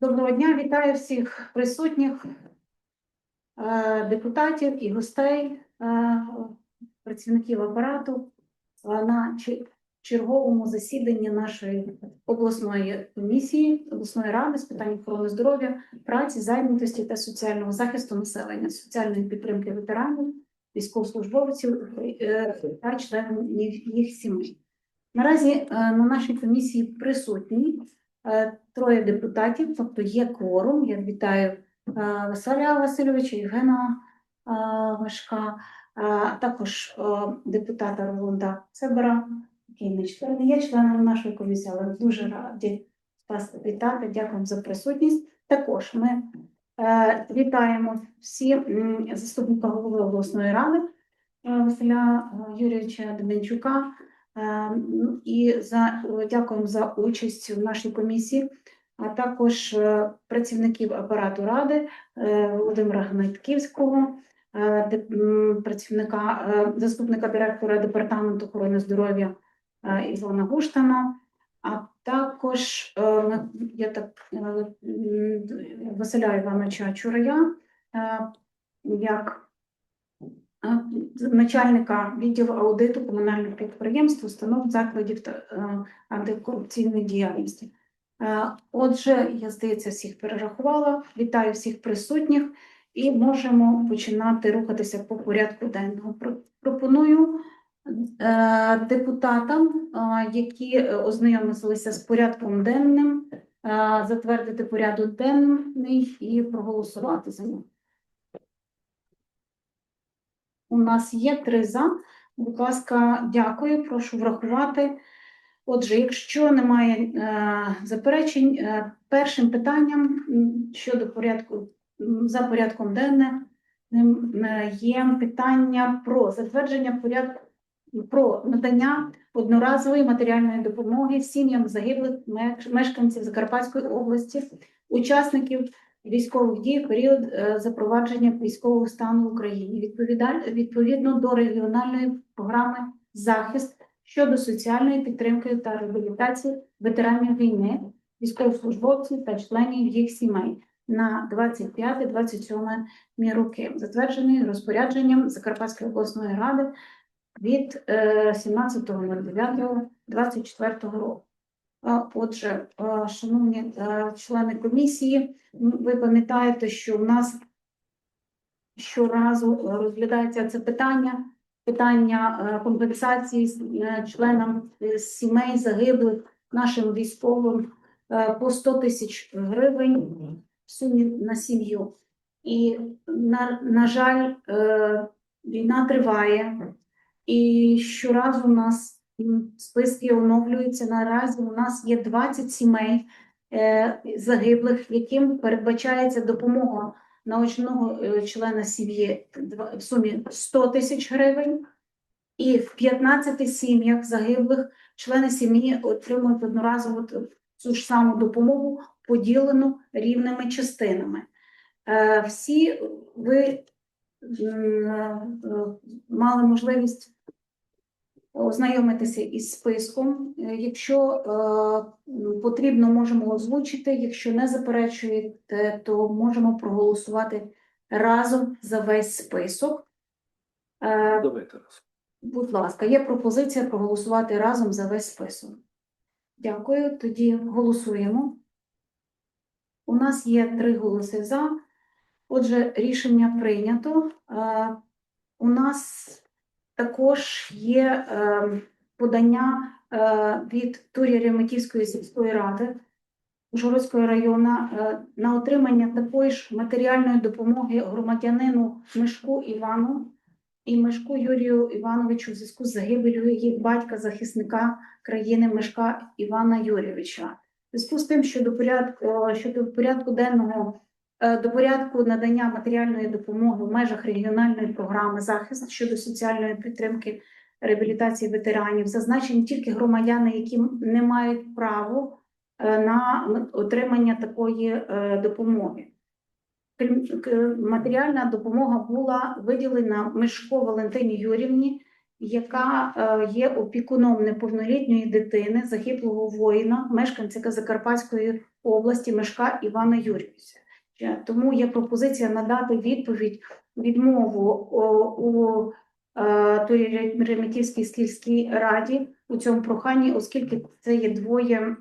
Доброго дня, вітаю всіх присутніх е, депутатів і гостей, е, працівників апарату е, на черговому засіданні нашої обласної комісії, обласної ради з питань охорони здоров'я, праці, зайнятості та соціального захисту населення, соціальної підтримки ветеранів, військовослужбовців та членів їх сімей. Наразі на нашій комісії присутні троє депутатів, тобто є кворум. Я вітаю е, Василя Васильовича, Євгена е, Важка, а також е, депутата Роланда Цебера, який не член, не є членом нашої комісії, але дуже раді вас вітати. Дякую за присутність. Також ми е, вітаємо всі заступника голови обласної ради е, Василя е, Юрійовича Деменчука. Е, ну, І за е, дякуємо за участь в нашій комісії, а також е, працівників апарату ради Володимира м, працівника заступника директора департаменту охорони здоров'я Івана Гуштана, а також я так Василя Івановича Чурая, як начальника відділу аудиту комунальних підприємств, установ, закладів та е, антикорупційної діяльності. Е, Отже, я здається, всіх перерахувала. Вітаю всіх присутніх і можемо починати рухатися по порядку денного. Про- Пропоную е, депутатам, е, які е, ознайомилися з порядком денним, е, затвердити порядок денний і проголосувати за нього. У нас є три за. Будь ласка, дякую, прошу врахувати. Отже, якщо немає е, заперечень, е, першим питанням щодо порядку за порядком денним е, є питання про затвердження порядку про надання одноразової матеріальної допомоги сім'ям загиблих мешканців Закарпатської області, учасників військових дій в період е, запровадження військового стану в Україні відповідно до регіональної програми захист щодо соціальної підтримки та реабілітації ветеранів війни, військовослужбовців та членів їх сімей на 25-27 роки, затверджений розпорядженням Закарпатської обласної ради від е, 17.09.24 року. Отже, шановні е, члени комісії, ви пам'ятаєте, що в нас щоразу е, розглядається це питання, питання е, компенсації членам сімей загиблих нашим військовим по 100 тисяч гривень в сумі на сім'ю. І, на, на жаль, війна триває, і щоразу у нас списки оновлюються. Наразі у нас є 20 сімей е, загиблих, яким передбачається допомога на одного е, члена сім'ї в сумі 100 тисяч гривень, і в 15 сім'ях загиблих члени сім'ї отримують одноразово цю ж саму допомогу, поділену рівними частинами. Е, Всі ви мали можливість ознайомитися із списком. Е, Якщо е, потрібно, можемо озвучити. Якщо не заперечуєте, то можемо проголосувати разом за весь список. Е, Давайте раз. Будь ласка, є пропозиція проголосувати разом за весь список. Дякую. Тоді голосуємо. У нас є три голоси за. Отже, рішення прийнято. У нас також є е, подання е, від Турі Реметівської сільської ради Ужгородського району е, на отримання такої ж матеріальної допомоги громадянину Мишку Івану і Мишку Юрію Івановичу в зв'язку з загибелью їх батька захисника країни Мишка Івана Юрійовича. Зв'язку з тим, що до порядку е, щодо порядку денного до порядку надання матеріальної допомоги в межах регіональної програми захист щодо соціальної підтримки реабілітації ветеранів зазначені тільки громадяни, які не мають право е, на отримання такої е, допомоги. Матеріальна допомога була виділена Мишко Валентині Юрівні яка е, є опікуном неповнолітньої дитини, загиблого воїна, мешканця Закарпатської області Мешка Івана Юрійовича. Тому є пропозиція надати відповідь відмову у е, той Реметівській сільській раді у цьому проханні, оскільки це є двоє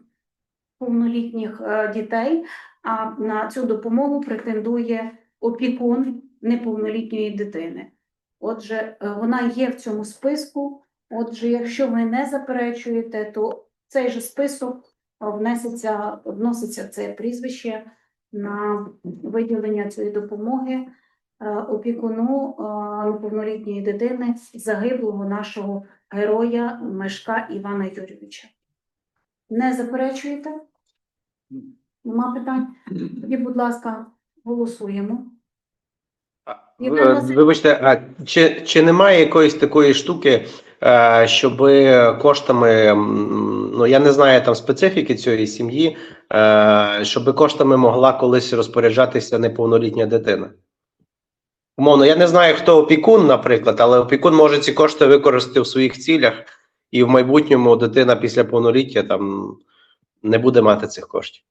повнолітніх е, дітей, а на цю допомогу претендує опікун неповнолітньої дитини. Отже, е, вона є в цьому списку. Отже, якщо ви не заперечуєте, то цей же список внесеться, вноситься це прізвище на виділення цієї допомоги е, опікуну е, неповнолітньої дитини загиблого нашого героя Мешка Івана Юрійовича. Не заперечуєте? Нема питань? Тоді, будь ласка, голосуємо. Ви- Вибачте, а чи, чи немає якоїсь такої штуки, е, щоб коштами, ну я не знаю там специфіки цієї сім'ї, е, щоб коштами могла колись розпоряджатися неповнолітня дитина? Умовно, я не знаю, хто опікун, наприклад, але опікун може ці кошти використати в своїх цілях, і в майбутньому дитина після повноліття там не буде мати цих коштів.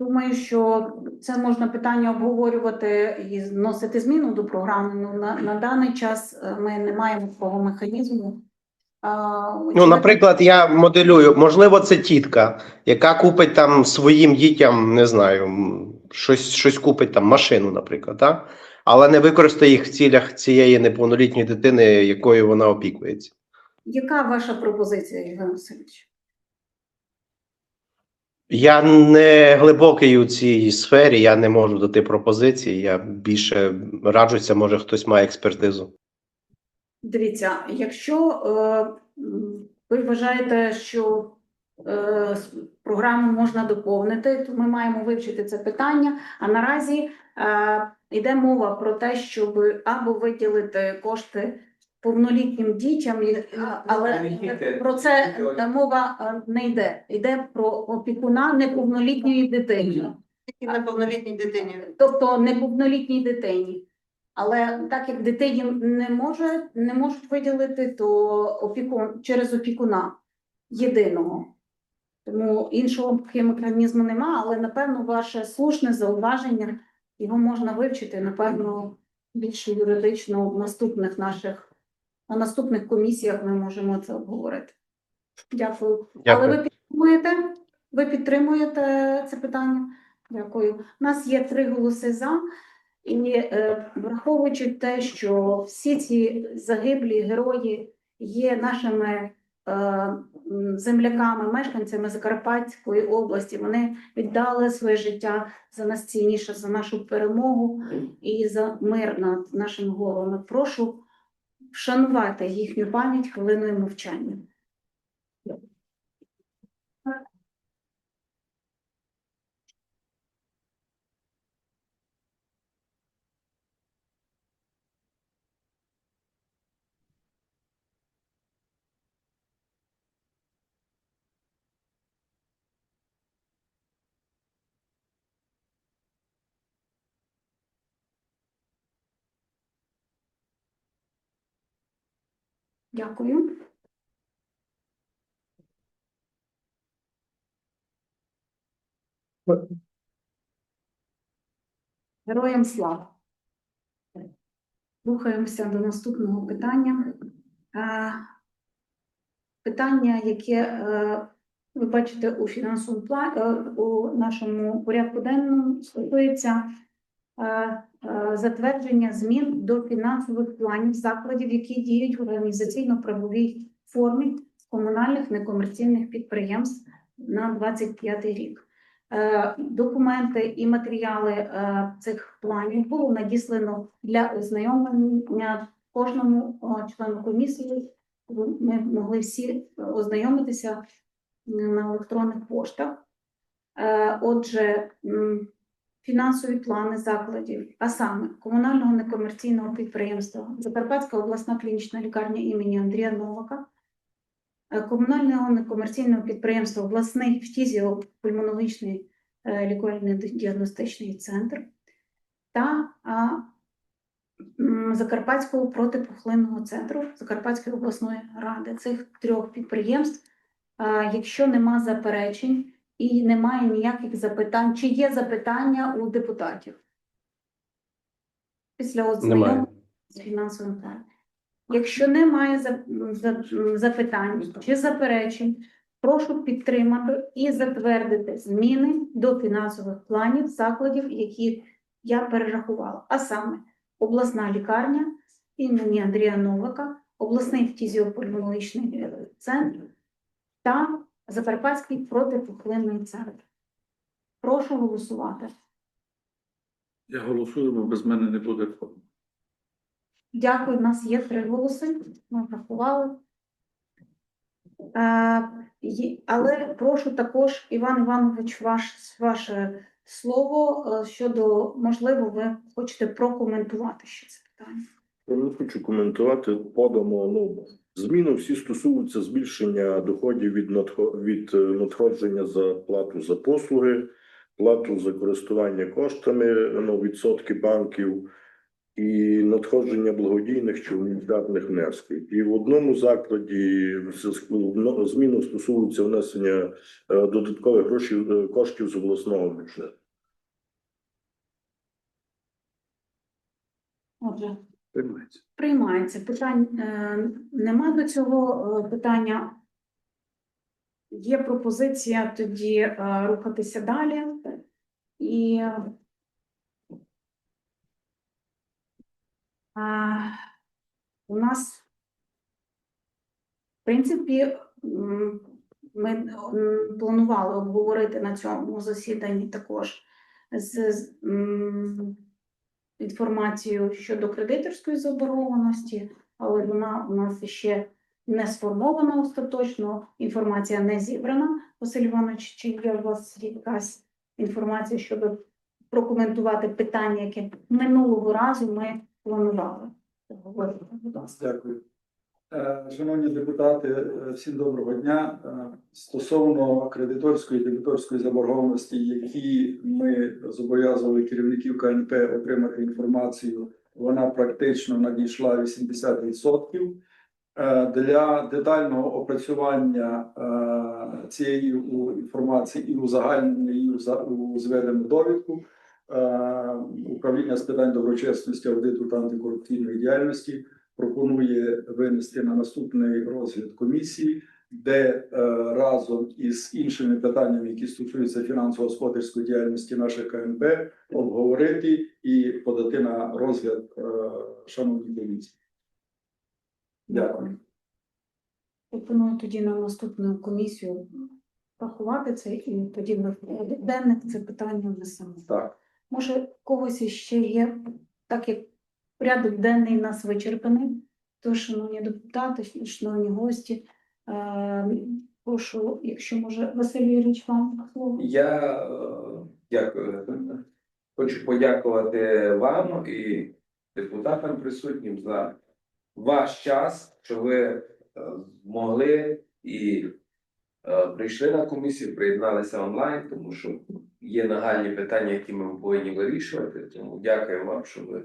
Думаю, що це можна питання обговорювати і вносити зміну до програми. Ну, на, на даний час е, ми не маємо такого механізму. Ну, наприклад, я моделюю, можливо, це тітка, яка купить там своїм дітям, не знаю, щось, щось купить там машину, наприклад, так? але не використає їх в цілях цієї неповнолітньої дитини, якою вона опікується. Яка ваша пропозиція, Євген Васильович? Я не глибокий у цій сфері, я не можу дати пропозиції. Я більше раджуся, може хтось має експертизу. Дивіться, якщо е, ви вважаєте, що е, програму можна доповнити, то ми маємо вивчити це питання. А наразі е, йде мова про те, щоб або виділити кошти повнолітнім дітям, і- але про це мова е, не йде. Йде про опікуна неповнолітньої дитини. Тільки неповнолітній дитині. тобто неповнолітній дитині. Але так як дитині не може, не можуть виділити, то опікун через опікуна єдиного. Тому іншого механізму нема, але напевно ваше слушне зауваження його можна вивчити, напевно, більш юридично в наступних наших на наступних комісіях ми можемо це обговорити. Дякую. Але ви підтримуєте? Ви підтримуєте це питання? Дякую. У нас є три голоси за, і е, враховуючи те, що всі ці загиблі герої є нашими е, земляками, мешканцями Закарпатської області, вони віддали своє життя за нас цінніше, за нашу перемогу і за мир над нашими головами. Прошу вшанувати їхню пам'ять хвилиною мовчання. Дякую. Героям слава. Рухаємося до наступного питання. Питання, яке е, ви бачите у фінансовому плані у нашому порядку денному, стосується е, е, затвердження змін до фінансових планів закладів, які діють в організаційно-правовій формі комунальних некомерційних підприємств на 25 рік. Е, Документи і матеріали е, цих планів було надіслано для ознайомлення кожному е, члену комісії. Ми могли всі ознайомитися на електронних поштах. Е, Отже, фінансові плани закладів, а саме комунального некомерційного підприємства Закарпатська обласна клінічна лікарня імені Андрія Новака, е, комунального некомерційного підприємства обласний фтізіопульмонологічний е, лікувально-діагностичний центр та Закарпатського протипухлинного центру Закарпатської обласної ради цих трьох підприємств. Якщо нема заперечень і немає ніяких запитань, чи є запитання у депутатів? Після ознайомлення з фінансовим планом. Якщо немає за- за- запитань чи заперечень, прошу підтримати і затвердити зміни до фінансових планів закладів, які я перерахувала. А саме обласна лікарня імені Андрія Новика, обласний фтізіопульмонологічний центр та Закарпатський протипухлинний центр. Прошу голосувати. Я голосую, бо без мене не буде форми. Дякую, в нас є три голоси. Ми врахували. Е, але прошу також, Іван Іванович, ваш, ваше слово е, щодо, можливо, ви хочете прокоментувати ще це питання. Я не хочу коментувати. Подамо ну зміни всі стосуються збільшення доходів від від е, надходження за плату за послуги, плату за користування коштами, ну відсотки банків і надходження благодійних чи гуманітарних внесків. І в одному закладі з- ну, зміни стосуються внесення е, додаткових грошей е, коштів з обласного бюджету. Отже, Приймається. приймається. Питань е, нема до цього е, питання. Є пропозиція тоді е, рухатися далі. І а, у нас, в принципі, ми планували обговорити на цьому засіданні також з, з, інформацію щодо кредиторської заборгованості, але вона у нас ще не сформована остаточно, інформація не зібрана. Василь Іванович, чи є у вас якась інформація, щоб прокоментувати питання, яке минулого разу ми планували? Дякую. Е, Шановні депутати, е, всім доброго дня. Е, Стосовно кредиторської і дебіторської заборгованості, які ми зобов'язували керівників КНП отримати інформацію, вона практично надійшла 80%. Е, Для детального опрацювання цієї інформації і узагальнення і у зведену довідку управління з питань доброчесності, аудиту та антикорупційної діяльності пропонує винести на наступний розгляд комісії, де е, разом із іншими питаннями, які стосуються фінансово-господарської діяльності наших КНП, обговорити і подати на розгляд е, шановній комісії. Дякую. Пропоную тоді на наступну комісію рахувати це і тоді в денних це питання внесемо. Так. Може, когось іще є, так як порядок денний нас вичерпаний, то, шановні депутати, шановні гості, е, прошу, якщо може, Василь Юрійович, вам слово. Я е, дякую. Хочу подякувати вам і депутатам присутнім за ваш час, що ви е, змогли і прийшли на комісію, приєдналися онлайн, тому що є нагальні питання, які ми повинні вирішувати. Тому дякую вам, що ви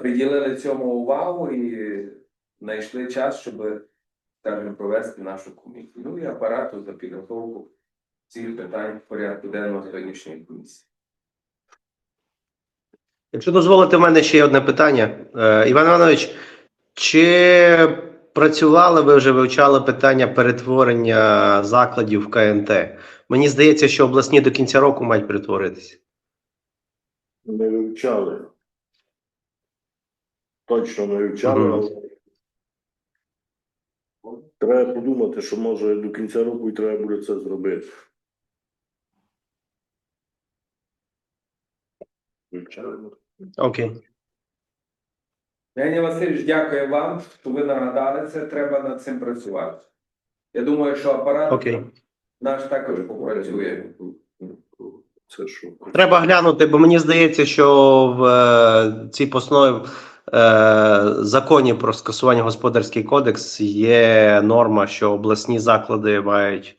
приділили цьому увагу і знайшли час, щоб скажімо, провести нашу комісію. Ну і апарату за підготовку цих питань в порядку денного сьогоднішньої комісії. Якщо дозволите, в мене ще є одне питання. Е, Іван Іванович, чи працювали ви вже вивчали питання перетворення закладів в КНТ? Мені здається, що обласні до кінця року мають перетворитися. Не вивчали. Точно не вивчали, Мгм. але треба подумати, що може до кінця року і треба буде це зробити. Вивчали. Окей. Леонід Васильович, дякую вам, що ви нагадали це. Треба над цим працювати. Я думаю, що апарат Окей. наш також попрацює. Це що? Треба глянути, бо мені здається, що в е, цій постанові Е, законі про скасування господарський кодекс є норма, що обласні заклади мають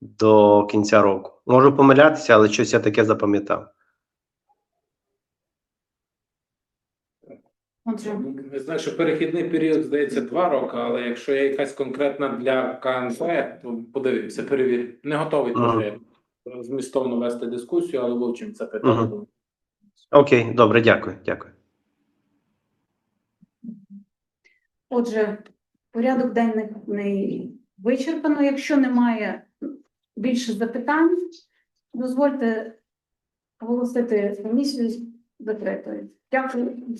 до кінця року. Можу помилятися, але щось я таке запам'ятав. Не знаю, що перехідний період здається два роки, але якщо є якась конкретна для КНЗ, то подивимося, перевір. Не готовий uh -huh. змістовно вести дискусію, але вивчимо це питання. Окей, uh -huh. okay, добре, дякую, дякую. Отже, порядок денний вичерпано. Якщо немає більше запитань, дозвольте оголосити комісію закритою. Дякую.